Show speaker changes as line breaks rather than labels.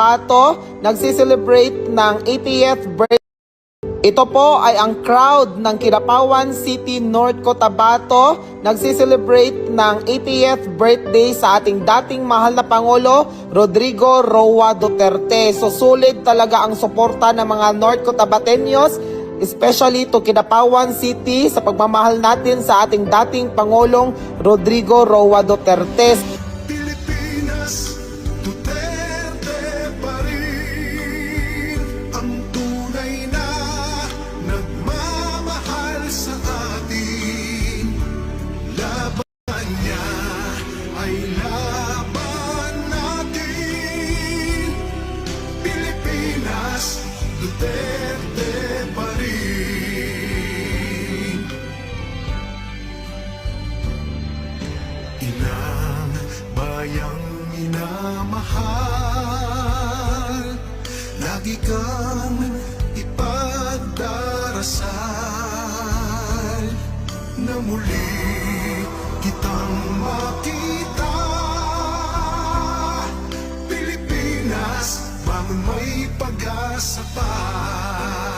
Pato nagsiselebrate ng 80th birthday. Ito po ay ang crowd ng Kinapawan City, North Cotabato nagsiselebrate ng 80th birthday sa ating dating mahal na Pangulo, Rodrigo Roa Duterte. So sulit talaga ang suporta ng mga North Cotabateños, especially to Kinapawan City sa pagmamahal natin sa ating dating Pangulong Rodrigo Roa Duterte.
Pilipinas, Pilipinas, Duterte pa rin. Inang bayang minamahal Lagi kang ipagdarasal Na muli may pag-asa pa